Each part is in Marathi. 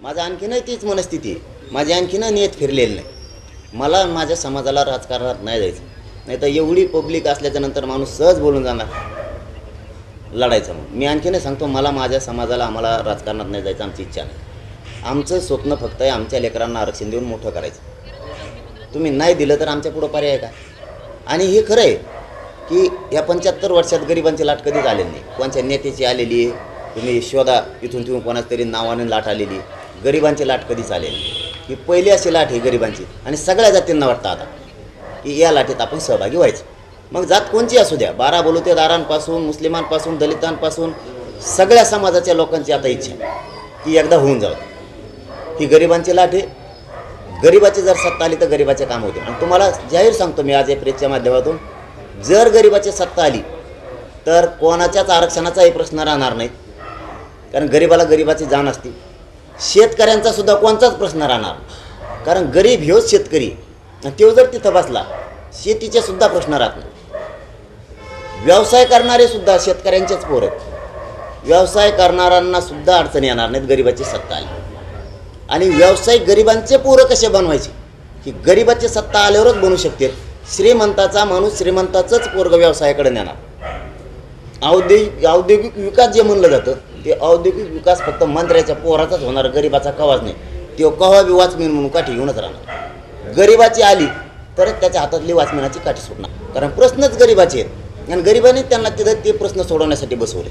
माझं आणखीनही तीच मनस्थिती आहे. माझी आणखीनं नियत फिरलेली नाही. मला माझ्या समाजाला राजकारणात नाही जायचं. नाही तर एवढी पब्लिक असल्याच्या नंतर माणूस सहज बोलून जाणार. लढायचं मग मी आणखीनही सांगतो मला माझ्या समाजाला आम्हाला राजकारणात नाही जायचं आमची इच्छा नाही. आमचं स्वप्न फक्त आहे आमच्या लेकरांना आरक्षण देऊन मोठं करायचं. तुम्ही नाही दिलं तर आमच्या पुढं पर्याय काय आणि हे खरं आहे की या पंच्याहत्तर वर्षात गरिबांची लाट कधीच आलेली नाही. कोणत्या नेत्याची आलेली आहे? तुम्ही शोधा इथून तिथून कोणाच तरी नावाने लाट आलेली आहे. गरिबांची लाट कधी चालेल? ही पहिली अशी लाट ही गरिबांची. आणि सगळ्या जातींना वाटतं आता की या लाटेत आपण सहभागी व्हायचं. मग जात कोणची असू द्या? बारा बलुतेदारांपासून मुस्लिमांपासून दलितांपासून सगळ्या समाजाच्या लोकांची आता इच्छा आहे की एकदा होऊन जावं. ही गरिबांची लाट आहे. गरिबाची जर सत्ता आली तर गरिबाचे काम होते. आणि तुम्हाला जाहीर सांगतो मी आज या प्रेसच्या माध्यमातून जर गरिबाची सत्ता आली तर कोणाच्याच आरक्षणाचाही प्रश्न राहणार नाही. कारण गरिबाला गरिबाची जाण असते. शेतकऱ्यांचा सुद्धा कोणताच प्रश्न राहणार. कारण गरीब ह्योच शेतकरी. आणि तो जर तिथं बसला शेतीचे सुद्धा प्रश्न राहत नाही. व्यवसाय करणारे सुद्धा शेतकऱ्यांचेच पोर आहेत. व्यवसाय करणाऱ्यांना सुद्धा अडचण येणार नाहीत गरिबाची सत्ता आली. आणि व्यावसायिक गरिबांचे पोरं कसे बनवायचे? की गरिबाची सत्ता आल्यावरच बनू शकते. श्रीमंताचा माणूस श्रीमंताचंच पोरग व्यवसायाकडे नेणार. औद्योगिक औद्योगिक विकास जे म्हणलं जातं ते औद्योगिक विकास फक्त मंत्र्याच्या पोराचाच होणार गरिबाचा कवाच नाही. तो कवा बी वाचमीन म्हणून काठी घेऊनच राहणार. गरिबाची आली तरच त्याच्या हातातली वाचमिनाची काठी सुटणार. कारण प्रश्नच गरिबाचे आहेत. आणि गरिबांनी त्यांना तिथं ते प्रश्न सोडवण्यासाठी बसवले.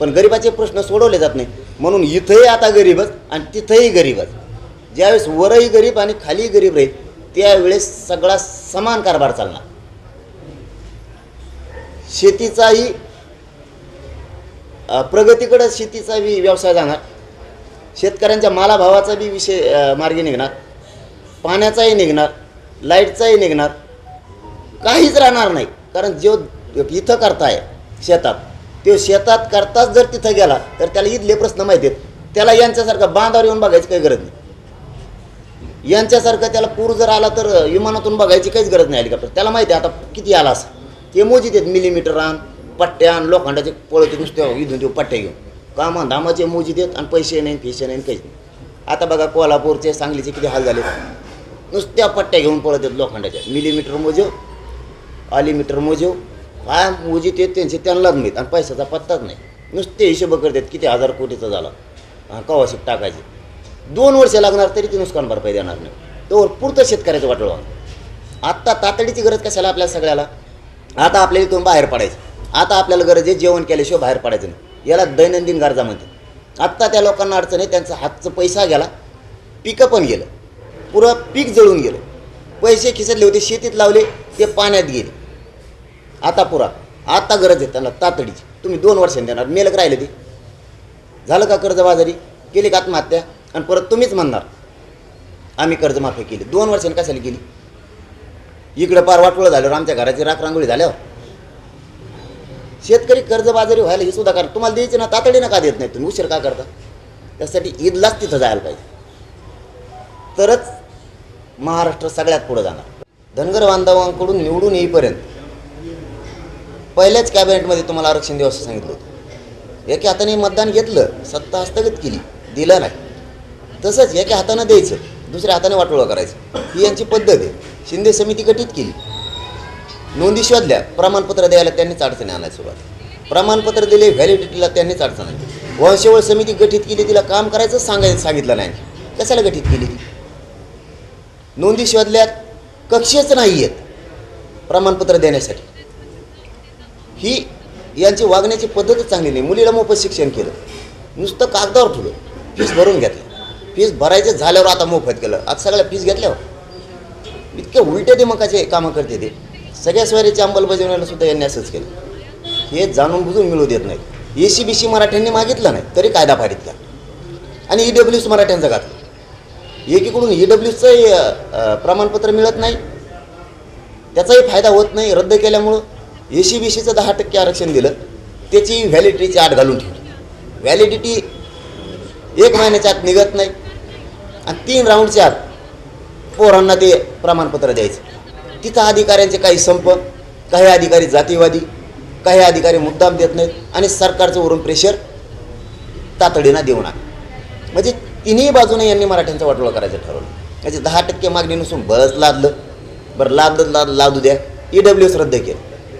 पण गरिबाचे प्रश्न सोडवले जात नाही. म्हणून इथंही आता गरीबच आणि तिथंही गरीबच. ज्यावेळेस वरही गरीब आणि खाली गरीब राहील त्यावेळेस सगळा समान कारभार चालणार. शेतीचाही प्रगतीकडं शेतीचा बी व्यवसाय जाणार. शेतकऱ्यांच्या मालाभावाचा बी विषय मार्गी निघणार. पाण्याचाही निघणार लाईटचाही निघणार. काहीच राहणार नाही. कारण जो इथं करताय शेतात तो शेतात करताच जर तिथं गेला तर त्याला इथले प्रश्न माहिती आहेत. त्याला यांच्यासारखं बांधावर येऊन बघायची काही गरज नाही. यांच्यासारखं त्याला पूर जर आला तर विमानातून बघायची काहीच गरज नाही हेलिकॉप्टर त्याला माहिती आहे आता किती आला असं. ते मोजित आहेत मिलीमीटर आण पट्ट्या आणि लोखंडाचे पळते नुसते हो, इथून देऊ पट्ट्या घेऊन. कामा धामाचे मोजी देत आणि पैसे नाही फिशे नाही काहीच नाही. आता बघा कोल्हापूरचे सांगलीचे किती हाल झाले नुसत्या पट्ट्या घेऊन पळत आहेत लोखंडाच्या. मिलीमीटर मोजव आलीमीटर मोजव काय मोजी आहेत त्यांचे त्यांनाच माहीत आणि पैशाचा पत्ताच नाही. नुसते हिशोब करतात किती हजार कोटीचा झाला. हा कवाशीत टाकायचे? दोन वर्ष लागणार तरी ते नुकसान भरपाई देणार नाही. तोवर पुरतं शेतकऱ्याचं वाटलं आत्ता तातडीची गरज कशाला आपल्या सगळ्याला? आता आपल्याला इथून बाहेर पडायचं. आता आपल्याला गरज आहे जेवण केल्याशिवाय बाहेर पडायचं नाही. याला दैनंदिन गरजा म्हणतात. आत्ता त्या लोकांना अडचण आहे त्यांचा हातचं पैसा गेला पिकं पण गेलं. पुरं पीक जळून गेलं. पैसे खिसतले होते शेतीत लावले ते पाण्यात गेले. आता पुरा. आता गरज आहे त्यांना तातडीची. तुम्ही दोन वर्षांनी देणार. मेलक राहिले ते. झालं का कर्जबाजारी? केली का आत्महत्या? आणि परत तुम्हीच म्हणणार आम्ही कर्जमाफी केली. दोन वर्षांनी कशाला केली? इकडं पार वाटोळं झाल्यावर आमच्या घराची राखरांगोळी झाल्यावर शेतकरी कर्जबाजारी व्हायला हे सुद्धा करा तुम्हाला द्यायचे ना तातडीनं का देत नाही तुम्ही? उशीर का करता? त्यासाठी ईदलाच तिथं जायला पाहिजे. तरच महाराष्ट्र सगळ्यात पुढं जाणार. धनगर बांधवांकडून निवडून येईपर्यंत पहिल्याच कॅबिनेटमध्ये तुम्हाला आरक्षण देऊ असं सांगितलं होतं. एका हाताने मतदान घेतलं सत्ता हस्तगत केली दिलं नाही. तसंच एका हातानं द्यायचं दुसऱ्या हाताने वाटोळा करायचं. ही यांची पद्धत आहे. शिंदे समिती गठीत केली. नोंदी शोधल्या प्रमाणपत्र द्यायला त्यांनीच अडचणी आणायला सुरुवात प्रमाणपत्र दिले व्हॅलिडिटीला त्यांनीच अडचण आली वंशवळ समिती गठीत केली तिला काम करायचं सांगायचं सांगितलं नाही. कशाला गठीत केली ती? नोंदी शोधल्यात कक्षेच नाही आहेत प्रमाणपत्र देण्यासाठी. ही यांची वागण्याची पद्धतच चांगली नाही. मुलीला मोफत शिक्षण केलं. नुसतं कागदावर ठेवलं. फीस भरून घेतलं फीस भरायचं झाल्यावर आता मोफत केलं. आता सगळ्या फीस घेतल्यावर? इतक्या उलट्या दिमाकाचे कामं करते ते. सगळ्या स्वारीची अंमलबजावणीला सुद्धा यांनी असंच केलं. हे जाणून बुजून मिळू देत नाही ए सी बी सी मराठ्यांनी मागितलं नाही तरी कायदा फारीत का आणि ई डब्ल्यूस मराठ्यांचा घातलं. एकीकडून ई डब्ल्यूचंही प्रमाणपत्र मिळत नाही. त्याचाही फायदा होत नाही रद्द केल्यामुळं ए सी बी सीचं दहा टक्के आरक्षण दिलं. त्याची व्हॅलिडिटीची आठ घालून ठेवली. व्हॅलिडिटी एक महिन्याच्या आत निघत नाही. आणि तीन राऊंडच्या आत पोरांना ते प्रमाणपत्र द्यायचं. तिथं अधिकाऱ्यांचे काही संप काही अधिकारी जातीवादी काही अधिकारी मुद्दाम देत नाहीत आणि सरकारचं वरून प्रेशर तातडीनं देऊ नका. म्हणजे तिन्ही बाजूने यांनी मराठ्यांचा वाटोळा करायचं ठरवलं. याचे दहा टक्के मागणी नसून बळच लादलं. बरं लादलं लाद लादू द्या. ई डब्ल्यू एस रद्द केलं.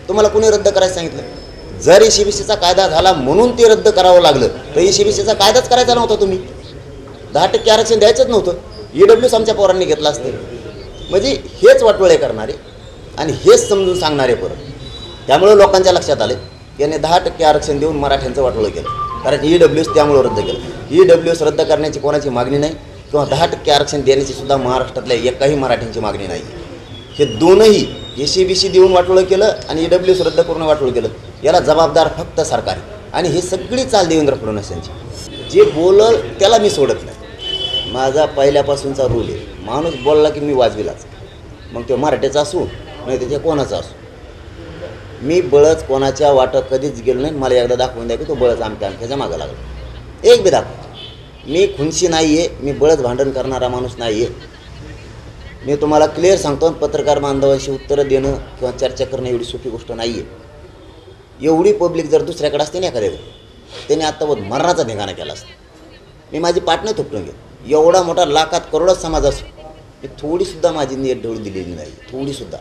तुम्हाला कुणी रद्द करायचं सांगितलं? जर ई सी बी सीचा कायदा झाला म्हणून ते रद्द करावं लागलं तर ई सी बी सीचा कायदाच करायचा नव्हता तुम्ही. दहा टक्के आरक्षण द्यायचंच नव्हतं. ई डब्ल्यू आमच्या पोरांनी घेतलं असतं. म्हणजे हेच वाटोळे करणारे आणि हेच समजून सांगणारे परत त्यामुळं लोकांच्या लक्षात आले यांनी दहा टक्के आरक्षण देऊन मराठ्यांचं वाटोळं केलं. कारण ई डब्ल्यू एस त्यामुळं रद्द केलं. ई डब्ल्यू एस रद्द करण्याची कोणाची मागणी नाही किंवा दहा टक्के आरक्षण देण्याची सुद्धा महाराष्ट्रातल्या एकाही मराठ्यांची मागणी नाही. हे दोनही ए सी बी सी देऊन वाटोळं केलं आणि ई डब्ल्यू एस रद्द करून वाटोळं केलं याला जबाबदार फक्त सरकार आहे. आणि ही सगळी चाल देवेंद्र फडणवीस यांची. जे बोलल त्याला मी सोडत नाही. माझा पहिल्यापासूनचा रूल आहे. माणूस बोलला की मी वाजविलाच. मग तो मराठीचा असू नाही त्याच्या कोणाचा असू. मी बळच कोणाच्या वाटत कधीच गेलो नाही. मला एकदा दाखवून द्या की तो बळच आमच्या आमच्याच्या मागं लागला. एक बी दाखव. मी खुनशी नाही आहे मी बळच भांडण करणारा माणूस नाही आहे मी तुम्हाला क्लिअर सांगतो पत्रकार बांधवांशी उत्तरं देणं किंवा चर्चा करणं एवढी सोपी गोष्ट नाही आहे एवढी पब्लिक जर दुसऱ्याकडे असते ना एखाद्या त्याने आत्तावर मरणाचा धिंगाणा केला असता. मी माझी पाटणं थोपटून घेतो. एवढा मोठा लाखात करोडच समाज असो. मी थोडीसुद्धा माझी नीट ढवळून दिलेली नाही. थोडीसुद्धा.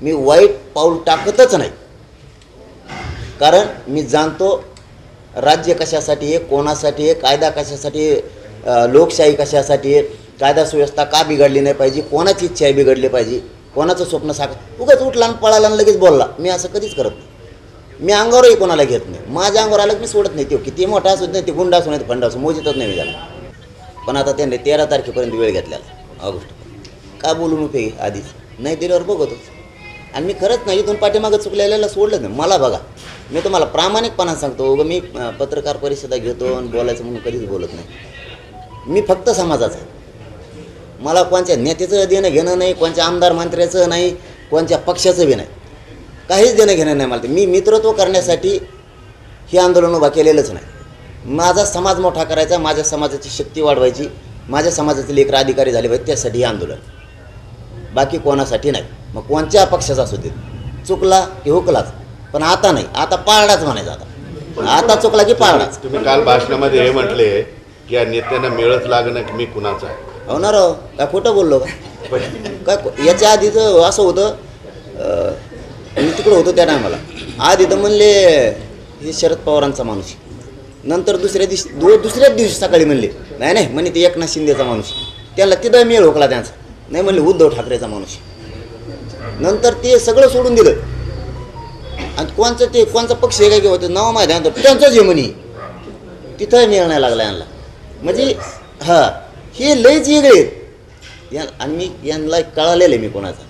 मी वाईट पाऊल टाकतच नाही. कारण मी जाणतो राज्य कशासाठी आहे कोणासाठी आहे कायदा कशासाठी लोकशाही कशासाठी आहे कायदा सुव्यवस्था का बिघडली नाही पाहिजे कोणाची इच्छा आहे बिघडली पाहिजे कोणाचं स्वप्न साकार उगाच उठला आणि पळाला आणि लगेच बोलला. मी असं कधीच करत नाही. मी अंगावरही कोणाला घेत नाही. माझ्या अंगावर आलं मी सोडत नाही. तो किती मोठा असू नाही ते गुंडा असू नाही फंडा असू मोजितच नाही मी त्याला. पण आता त्यांनी तेरा तारखेपर्यंत वेळ घेतलेला ऑगस्ट. का बोलून उपयोगी आधीच? नाही दिल्यावर बघतो. आणि मी खरंच नाही इथून पाठीमागं चुकलेल्याला सोडलं नाही. मला बघा. मी तुम्हाला प्रामाणिकपणा सांगतो उगं मी पत्रकार परिषदा घेतो आणि बोलायचं म्हणून कधीच बोलत नाही. मी फक्त समाजाचा आहे. मला कोणत्या नेत्याचं देणं घेणं नाही कोणत्या आमदार मंत्र्याचं नाही कोणत्या पक्षाचं बी नाही. काहीच देणं घेणं नाही मला. ते. मी मित्रत्व करण्यासाठी हे आंदोलन उभा केलेलंच नाही. माझा समाज मोठा करायचा माझ्या समाजाची शक्ती वाढवायची माझ्या समाजाचे लेकर अधिकारी झाले पाहिजे त्यासाठी हे आंदोलन. बाकी कोणासाठी नाही. मग कोणत्या पक्षाचा असू दे. चुकला की हुकलाच. पण आता नाही. आता पाळडाच म्हणायचा आता. आता चुकला की पाळडाच तुम्ही काल भाषणामध्ये हे म्हटले की या नेत्यांना मिळत लागणं की मी कुणाचा हो राव. काय खोटं बोललो का? काय याच्या आधीचं असं होतं मी तिकडं होतो त्या टायमाला. आधी तर म्हणले हे शरद पवारांचा माणूस आहे. नंतर दुसऱ्या दिवशी दो दुसऱ्याच दिवशी सकाळी म्हणले नाही नाही म्हणे ते एकनाथ शिंदेचा माणूस त्याला तिथं मेळ होकला त्यांचा. नाही म्हणले उद्धव ठाकरेचा माणूस नंतर ते सगळं सोडून दिलं. आणि कोणचं ते कोणचा पक्ष आहे काय किंवा ते नाव माहिती आहे त्यांचंच जे म्हणे. तिथं मेळ नाही लागला यांना. म्हणजे हा हे लयच वेगळे आहेत. या आणि मी यांना कळालेलं आहे मी कोणाचा.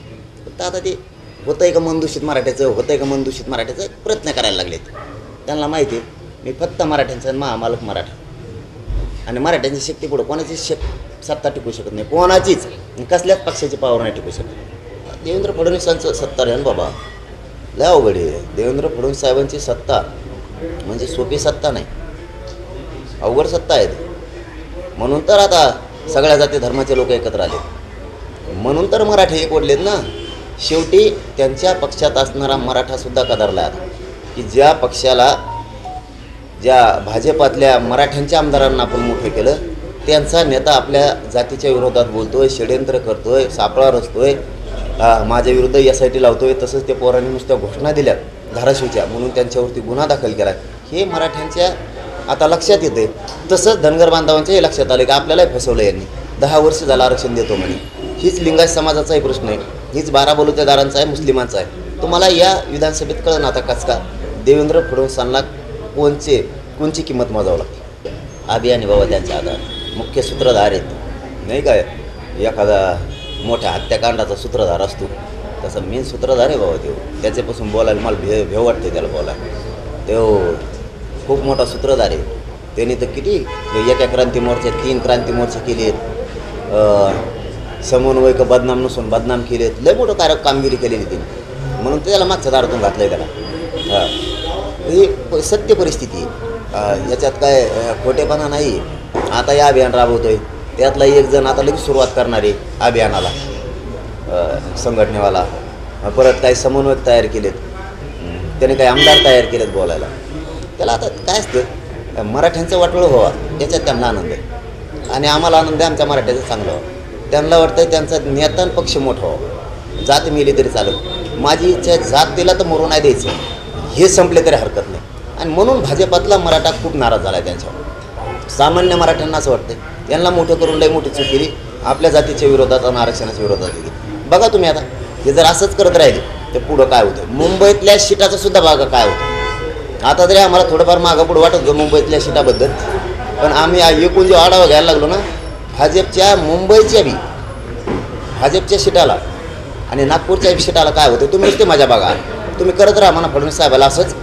फक्त आता ते होतं आहे का मनदूषित मराठ्याचं होतं आहे का मनदूषित मराठ्याचं प्रयत्न करायला लागलेत. त्यांना माहिती आहे. मी फक्त मराठ्यांचा महामालक मराठा. आणि मराठ्यांची शक्ती पुढं कोणाची शक सत्ता टिकू शकत नाही. कोणाचीच. कसल्याच पक्षाची पावर नाही टिकू शकत. देवेंद्र फडणवीसांचं सत्ता रे बाबा. लय अवघड आहे. देवेंद्र फडणवीस साहेबांची सत्ता म्हणजे सोपी सत्ता नाही. अवघड सत्ता आहे म्हणून तर आता सगळ्या जाती धर्माचे लोक एकत्र आले. म्हणून तर मराठे एक ओढलेत ना. शेवटी त्यांच्या पक्षात असणारा मराठासुद्धा कदरला आता. की ज्या पक्षाला ज्या भाजपातल्या मराठ्यांच्या आमदारांना आपण मोठं केलं त्यांचा नेता आपल्या जातीच्या विरोधात बोलतोय षड्यंत्र करतोय सापळा रचतोय आ, माझ्या विरुद्ध एस आय टी लावतोय तसंच ते पोरांनी नुसत्या घोषणा दिल्या धाराशिवच्या म्हणून त्यांच्यावरती गुन्हा दाखल केला. हे मराठ्यांच्या आता लक्षात येते तसंच धनगर बांधवांच्याही लक्षात आलं की आपल्यालाही फसवलं यांनी. दहा वर्ष झालं आरक्षण देतो म्हणे. हीच लिंगायत समाजाचाही प्रश्न आहे. हीच बारा बलुतेदारांचा आहे मुस्लिमांचा आहे. तुम्हाला या विधानसभेत कळलं ना आता कस का? देवेंद्र फडणवीसांना कोणचे कोणची किंमत मोजावं लागते? अभियानी बाबा त्यांचा आधार. मुख्य सूत्रधार आहेत. नाही काय? एखादा मोठ्या हत्याकांडाचा सूत्रधार असतो. तसं मेन सूत्रधार आहे बाबा तो. त्याच्यापासून बोलायला मला भे भेव वाटते त्याला बोलायला. तो खूप मोठा सूत्रधार आहे. त्यांनी तर किती एका क्रांती मोर्चे तीन क्रांती मोर्चे केले आहेत समन्वय का बदनाम नसून बदनाम केले आहेत लय मोठं कार्य कामगिरी केलेली त्यांनी. म्हणून त्याला मागच्या दारातून घातलं आहे त्याला. हां. ही सत्य परिस्थिती आहे. याच्यात काय खोटेपणा नाही. आता हे अभियान राबवतोय. त्यातला एक जण आता लगेच सुरुवात करणार आहे अभियानाला संघटनेवाला. परत काही समन्वयक तयार केलेत. त्याने काही आमदार तयार केलेत बोलायला. त्याला आता काय असतं? मराठ्यांचं वाटोळं व्हावा याच्यात त्यांना आनंद आहे. आणि आम्हाला आनंद आहे आमच्या मराठ्याचं चांगलं व्हावं. त्यांना वाटतं त्यांचा नेतान पक्ष मोठा व्हावा. जात मिली तरी चालत. माझी इच्छा आहे दिला तर मरू नाही द्यायचं. हे संपले तरी हरकत नाही. आणि म्हणून भाजपातला मराठा खूप नाराज झाला आहे त्यांच्यावर. सामान्य मराठ्यांना असं वाटतं यांना मोठं करून लई मोठी चूक केली आपल्या जातीच्या विरोधात आणि आरक्षणाच्या विरोधात गेली बघा तुम्ही आता हे जर असंच करत राहिले तर पुढं काय होतं? मुंबईतल्या सीटाचं सुद्धा बघा काय होतं? आता तरी आम्हाला थोडंफार मागं पुढं वाटत होतं मुंबईतल्या शिटाबद्दल. पण आम्ही एकूण जो आढावा घ्यायला लागलो ना भाजपच्या मुंबईच्या बी भाजपच्या शिटाला आणि नागपूरच्या बी सीटाला काय होतं? तुम्ही नुसते माझ्या बघा तुम्ही करत राहा म्हणा फडणवीस साहेबाला असंच.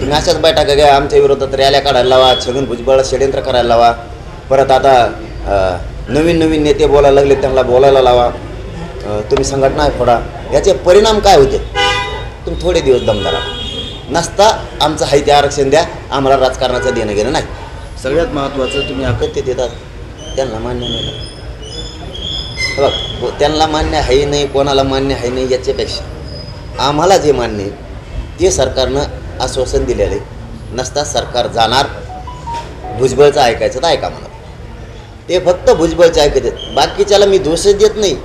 तुम्ही अशाच बैठका घ्या आमच्या विरोधात रॅल्या काढायला लावा छगन भुजबळ षडयंत्र करायला लावा. परत आता नवीन नवीन नेते बोलायला लागले त्यांना बोलायला लावा. तुम्ही संघटना फोडा याचे परिणाम काय होते? तुम्ही थोडे दिवस दमदारा नसता आमचं आहे ते आरक्षण द्या आम्हाला राजकारणाचं देणं घेणं नाही. सगळ्यात महत्त्वाचं तुम्ही अकत्य देतात. त्यांना मान्य नाही. बघ हो, त्यांना मान्य आहे नाही कोणाला मान्य आहे नाही याच्यापेक्षा. आम्हाला जे मान्य आहे ते सरकारनं आश्वासन दिलेलं. आहे नसता सरकार जाणार. भुजबळचं ऐकायचं तर ऐका म्हणा. ते फक्त भुजबळचं ऐकत आहेत. बाकीच्याला मी दोषच देत नाही.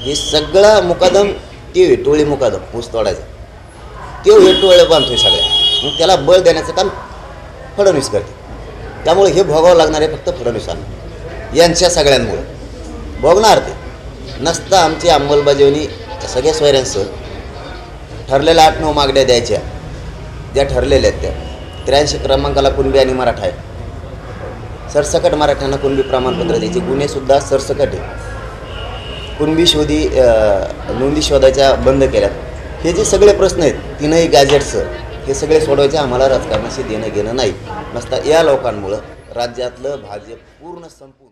हे सगळं मुकादम ते टोळी मुकादम ऊस तोडायचा. ते वेटोळे बांधतोय सगळ्या. मग त्याला बळ देण्याचं काम फडणवीस करते. त्यामुळे हे भोगावं लागणार आहे फक्त फडणवीसांना. यांच्या सगळ्यांमुळे. भोगणार ते. नसता आमची अंमलबजावणी सगळ्या सोयऱ्यांसह ठरलेल्या आठ नऊ मागण्या द्यायच्या. त्या ठरलेल्या आहेत त्या. त्र्याऐंशी क्रमांकाला कुणबी आणि मराठा आहे. सरसकट मराठ्यांना कुणबी प्रमाणपत्र द्यायचे. गुन्हेसुद्धा सरसकट आहे. कुणबी शोधी नोंदी शोधायच्या बंद केल्यात. हे जे सगळे प्रश्न आहेत तीनही गॅजेट्सचं हे सगळे सोडवायचे आम्हाला राजकारणाशी देणं घेणं नाही. नसता या लोकांमुळं राज्यातलं भाजप पूर्ण संपून